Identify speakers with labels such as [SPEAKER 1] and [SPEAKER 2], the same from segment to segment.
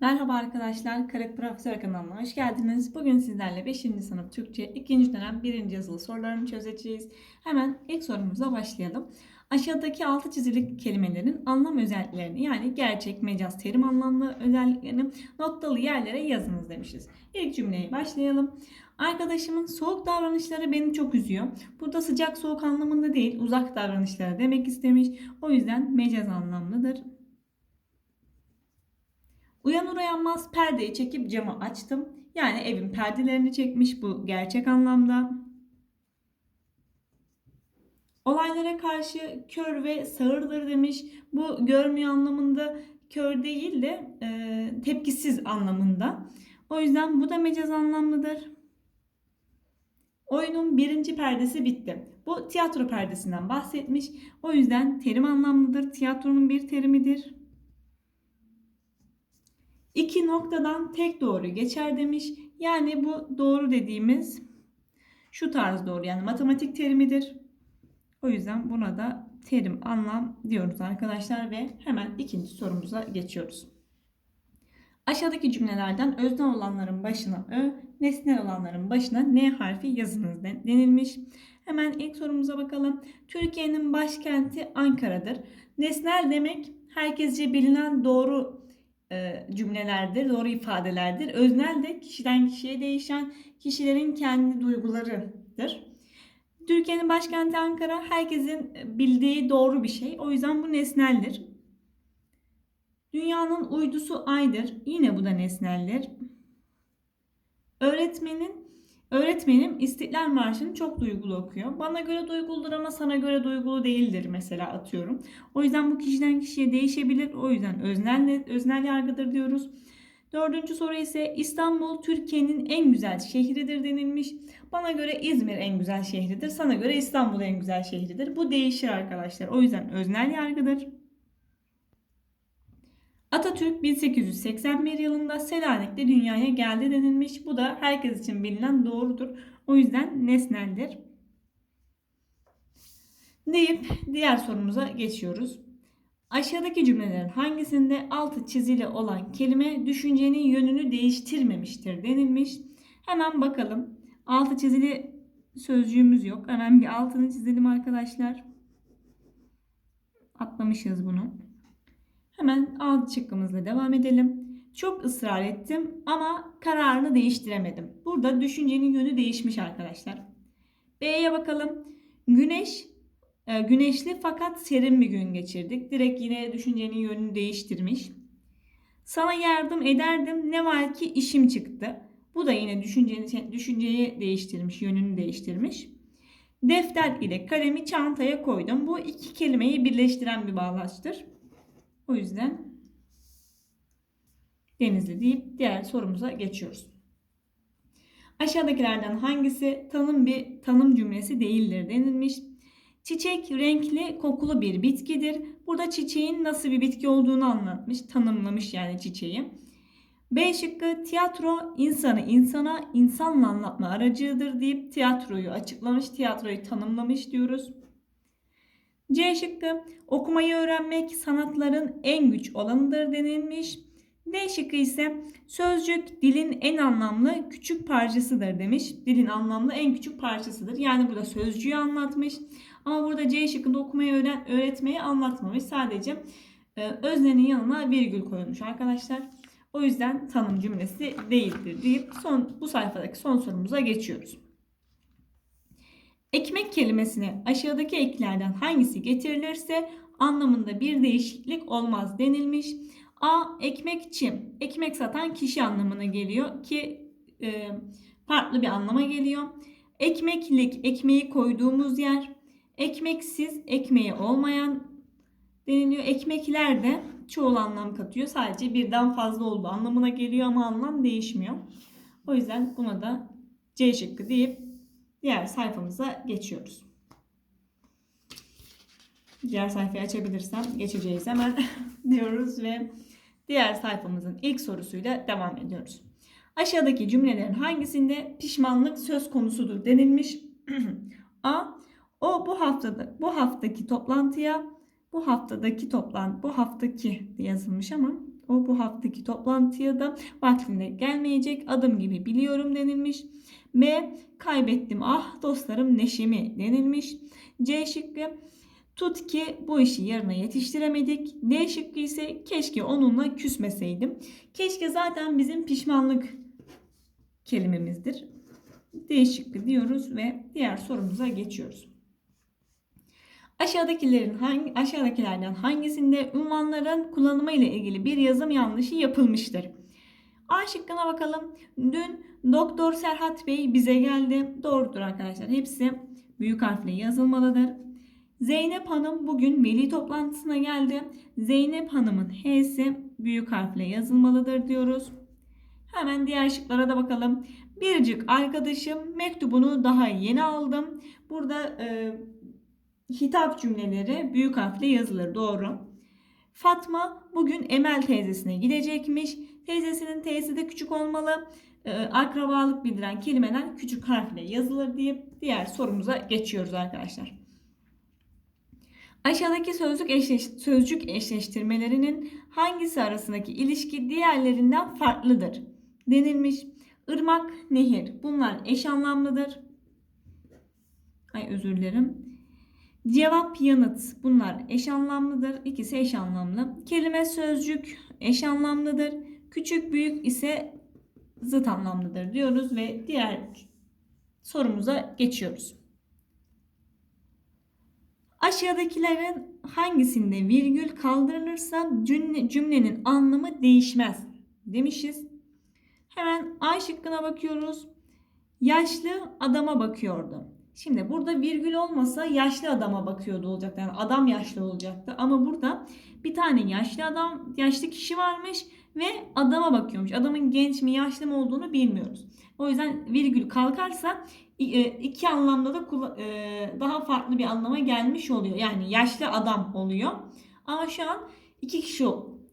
[SPEAKER 1] Merhaba arkadaşlar, Karak Profesör kanalına hoş geldiniz. Bugün sizlerle 5. sınıf Türkçe 2. dönem 1. yazılı sorularını çözeceğiz. Hemen ilk sorumuza başlayalım. Aşağıdaki altı çizilik kelimelerin anlam özelliklerini yani gerçek, mecaz, terim anlamlı özelliklerini noktalı yerlere yazınız demişiz. İlk cümleyi başlayalım. Arkadaşımın soğuk davranışları beni çok üzüyor. Burada sıcak soğuk anlamında değil, uzak davranışları demek istemiş. O yüzden mecaz anlamlıdır. Uyanır uyanmaz perdeyi çekip camı açtım. Yani evin perdelerini çekmiş bu gerçek anlamda. Olaylara karşı kör ve sağırdır demiş. Bu görmüyor anlamında kör değil de e, tepkisiz anlamında. O yüzden bu da mecaz anlamlıdır. Oyunun birinci perdesi bitti. Bu tiyatro perdesinden bahsetmiş. O yüzden terim anlamlıdır. Tiyatronun bir terimidir. Noktadan tek doğru geçer demiş. Yani bu doğru dediğimiz şu tarz doğru yani matematik terimidir. O yüzden buna da terim anlam diyoruz arkadaşlar ve hemen ikinci sorumuza geçiyoruz. Aşağıdaki cümlelerden öznel olanların başına ö, nesnel olanların başına n harfi yazınız denilmiş. Hemen ilk sorumuza bakalım. Türkiye'nin başkenti Ankara'dır. Nesnel demek herkesce bilinen doğru e, cümlelerdir, doğru ifadelerdir. Öznel de kişiden kişiye değişen kişilerin kendi duygularıdır. Türkiye'nin başkenti Ankara herkesin bildiği doğru bir şey. O yüzden bu nesneldir. Dünyanın uydusu aydır. Yine bu da nesneldir. Öğretmenin Öğretmenim İstiklal Marşı'nı çok duygulu okuyor. Bana göre duyguludur ama sana göre duygulu değildir mesela atıyorum. O yüzden bu kişiden kişiye değişebilir. O yüzden öznel, öznel yargıdır diyoruz. Dördüncü soru ise İstanbul Türkiye'nin en güzel şehridir denilmiş. Bana göre İzmir en güzel şehridir. Sana göre İstanbul en güzel şehridir. Bu değişir arkadaşlar. O yüzden öznel yargıdır. Atatürk 1881 yılında Selanik'te dünyaya geldi denilmiş. Bu da herkes için bilinen doğrudur. O yüzden nesneldir. Deyip diğer sorumuza geçiyoruz. Aşağıdaki cümlelerin hangisinde altı çizili olan kelime düşüncenin yönünü değiştirmemiştir denilmiş. Hemen bakalım. Altı çizili sözcüğümüz yok. Hemen bir altını çizelim arkadaşlar. Atlamışız bunu. Hemen alt şıkkımızla devam edelim. Çok ısrar ettim ama kararını değiştiremedim. Burada düşüncenin yönü değişmiş arkadaşlar. B'ye bakalım. Güneş e, güneşli fakat serin bir gün geçirdik. Direkt yine düşüncenin yönünü değiştirmiş. Sana yardım ederdim. Ne var ki işim çıktı. Bu da yine düşünceyi, düşünceyi değiştirmiş, yönünü değiştirmiş. Defter ile kalemi çantaya koydum. Bu iki kelimeyi birleştiren bir bağlaçtır. O yüzden Denizli deyip diğer sorumuza geçiyoruz. Aşağıdakilerden hangisi tanım bir tanım cümlesi değildir denilmiş. Çiçek renkli kokulu bir bitkidir. Burada çiçeğin nasıl bir bitki olduğunu anlatmış, tanımlamış yani çiçeği. B şıkkı tiyatro insanı insana insanla anlatma aracıdır deyip tiyatroyu açıklamış, tiyatroyu tanımlamış diyoruz. C şıkkı okumayı öğrenmek sanatların en güç olanıdır denilmiş. D şıkkı ise sözcük dilin en anlamlı küçük parçasıdır demiş. Dilin anlamlı en küçük parçasıdır. Yani burada sözcüğü anlatmış. Ama burada C şıkkında okumayı öğren, öğretmeyi anlatmamış. Sadece e, öznenin yanına virgül koyulmuş arkadaşlar. O yüzden tanım cümlesi değildir deyip son bu sayfadaki son sorumuza geçiyoruz. Ekmek kelimesine aşağıdaki eklerden hangisi getirilirse anlamında bir değişiklik olmaz denilmiş. A. Ekmekçi. Ekmek satan kişi anlamına geliyor ki e, farklı bir anlama geliyor. Ekmeklik, ekmeği koyduğumuz yer. Ekmeksiz, ekmeği olmayan deniliyor. Ekmekler de çoğul anlam katıyor. Sadece birden fazla olduğu anlamına geliyor ama anlam değişmiyor. O yüzden buna da C şıkkı deyip diğer sayfamıza geçiyoruz. Diğer sayfayı açabilirsem geçeceğiz hemen diyoruz ve diğer sayfamızın ilk sorusuyla devam ediyoruz. Aşağıdaki cümlelerin hangisinde pişmanlık söz konusudur denilmiş? A. O bu haftada bu haftaki toplantıya bu haftadaki toplantı bu haftaki yazılmış ama O bu haftaki toplantıya da vaktinde gelmeyecek adım gibi biliyorum denilmiş. B. Kaybettim ah dostlarım neşemi denilmiş. C şıkkı tut ki bu işi yarına yetiştiremedik. D şıkkı ise keşke onunla küsmeseydim. Keşke zaten bizim pişmanlık kelimemizdir. D şıkkı diyoruz ve diğer sorumuza geçiyoruz. Aşağıdakilerin hangi aşağıdakilerden hangisinde ünvanların kullanımı ile ilgili bir yazım yanlışı yapılmıştır? A şıkkına bakalım. Dün Doktor Serhat Bey bize geldi. Doğrudur arkadaşlar. Hepsi büyük harfle yazılmalıdır. Zeynep Hanım bugün veli toplantısına geldi. Zeynep Hanım'ın H'si büyük harfle yazılmalıdır diyoruz. Hemen diğer şıklara da bakalım. Biricik arkadaşım mektubunu daha yeni aldım. Burada e, hitap cümleleri büyük harfle yazılır. Doğru. Fatma bugün Emel teyzesine gidecekmiş. Teyzesinin teyzesi de küçük olmalı. E, akrabalık bildiren kelimeler küçük harfle yazılır diye diğer sorumuza geçiyoruz arkadaşlar. Aşağıdaki sözcük, eşleş, sözcük eşleştirmelerinin hangisi arasındaki ilişki diğerlerinden farklıdır? Denilmiş. Irmak, nehir. Bunlar eş anlamlıdır. Ay özür dilerim. Cevap, yanıt. Bunlar eş anlamlıdır. İkisi eş anlamlı. Kelime, sözcük eş anlamlıdır. Küçük, büyük ise zıt anlamlıdır diyoruz ve diğer sorumuza geçiyoruz. Aşağıdakilerin hangisinde virgül kaldırılırsa cümle, cümlenin anlamı değişmez demişiz. Hemen A şıkkına bakıyoruz. Yaşlı adama bakıyordu. Şimdi burada virgül olmasa yaşlı adama bakıyordu olacaktı. Yani adam yaşlı olacaktı. Ama burada bir tane yaşlı adam, yaşlı kişi varmış ve adama bakıyormuş. Adamın genç mi yaşlı mı olduğunu bilmiyoruz. O yüzden virgül kalkarsa e, iki anlamda da e, daha farklı bir anlama gelmiş oluyor. Yani yaşlı adam oluyor. Ama şu an iki kişi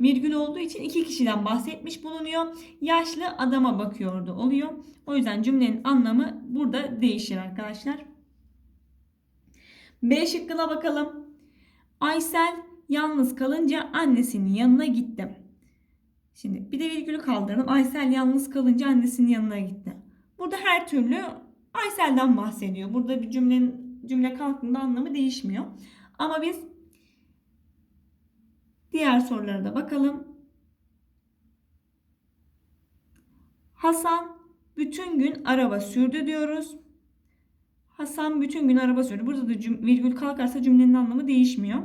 [SPEAKER 1] virgül olduğu için iki kişiden bahsetmiş bulunuyor. Yaşlı adama bakıyordu oluyor. O yüzden cümlenin anlamı burada değişir arkadaşlar. B şıkkına bakalım. Aysel yalnız kalınca annesinin yanına gittim. Şimdi bir de virgülü kaldıralım. Aysel yalnız kalınca annesinin yanına gitti. Burada her türlü Aysel'den bahsediyor. Burada bir cümlenin cümle kalktığında anlamı değişmiyor. Ama biz diğer sorulara da bakalım. Hasan bütün gün araba sürdü diyoruz. Hasan bütün gün araba sürdü. Burada da virgül kalkarsa cümlenin anlamı değişmiyor.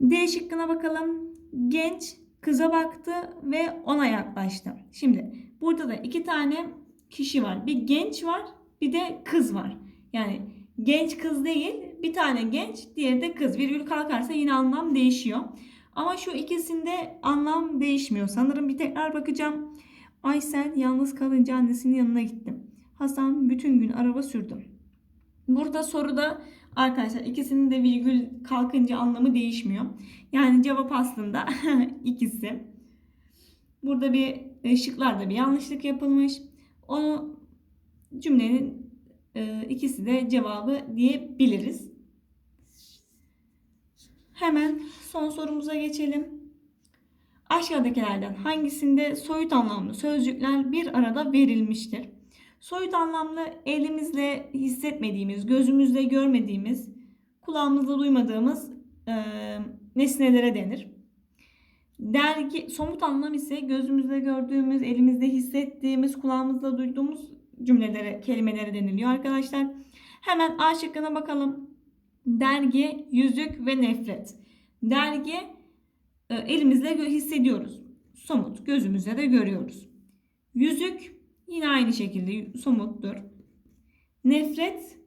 [SPEAKER 1] D şıkkına bakalım. Genç kıza baktı ve ona yaklaştı. Şimdi burada da iki tane kişi var. Bir genç var, bir de kız var. Yani genç kız değil, bir tane genç, diğeri de kız. Virgül kalkarsa yine anlam değişiyor. Ama şu ikisinde anlam değişmiyor. Sanırım bir tekrar bakacağım. Aysel yalnız kalınca annesinin yanına gittim. Hasan bütün gün araba sürdü. Burada soruda arkadaşlar ikisinin de virgül kalkınca anlamı değişmiyor. Yani cevap aslında ikisi. Burada bir e, şıklarda bir yanlışlık yapılmış. Onu cümlenin ikisi de cevabı diyebiliriz. Hemen son sorumuza geçelim. Aşağıdakilerden hangisinde soyut anlamlı sözcükler bir arada verilmiştir? Soyut anlamlı elimizle hissetmediğimiz, gözümüzle görmediğimiz, kulağımızla duymadığımız e, nesnelere denir. Dergi somut anlam ise gözümüzle gördüğümüz, elimizde hissettiğimiz, kulağımızla duyduğumuz cümlelere, kelimelere deniliyor arkadaşlar. Hemen A şıkkına bakalım. Dergi, yüzük ve nefret. Dergi e, elimizle hissediyoruz. Somut, gözümüzle de görüyoruz. Yüzük yine aynı şekilde somuttur. Nefret,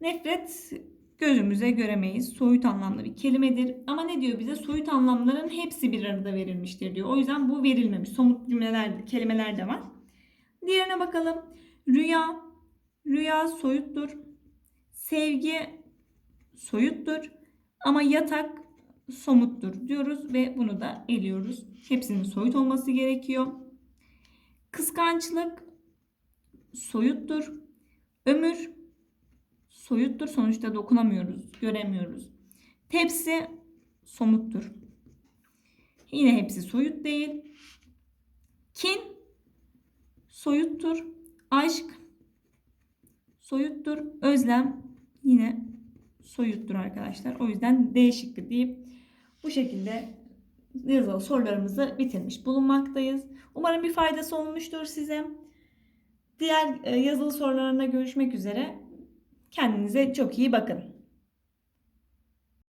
[SPEAKER 1] nefret gözümüze göremeyiz. Soyut anlamlı bir kelimedir. Ama ne diyor bize? Soyut anlamların hepsi bir arada verilmiştir diyor. O yüzden bu verilmemiş. Somut cümleler, kelimeler de var. Diğerine bakalım. Rüya, rüya soyuttur. Sevgi soyuttur. Ama yatak somuttur diyoruz ve bunu da eliyoruz. Hepsinin soyut olması gerekiyor. Kıskançlık soyuttur. Ömür soyuttur. Sonuçta dokunamıyoruz, göremiyoruz. Tepsi somuttur. Yine hepsi soyut değil. Kin soyuttur. Aşk soyuttur. Özlem yine soyuttur arkadaşlar. O yüzden D şıkkı deyip bu şekilde yazılı sorularımızı bitirmiş bulunmaktayız. Umarım bir faydası olmuştur size. Diğer e, yazılı sorularında görüşmek üzere. Kendinize çok iyi bakın.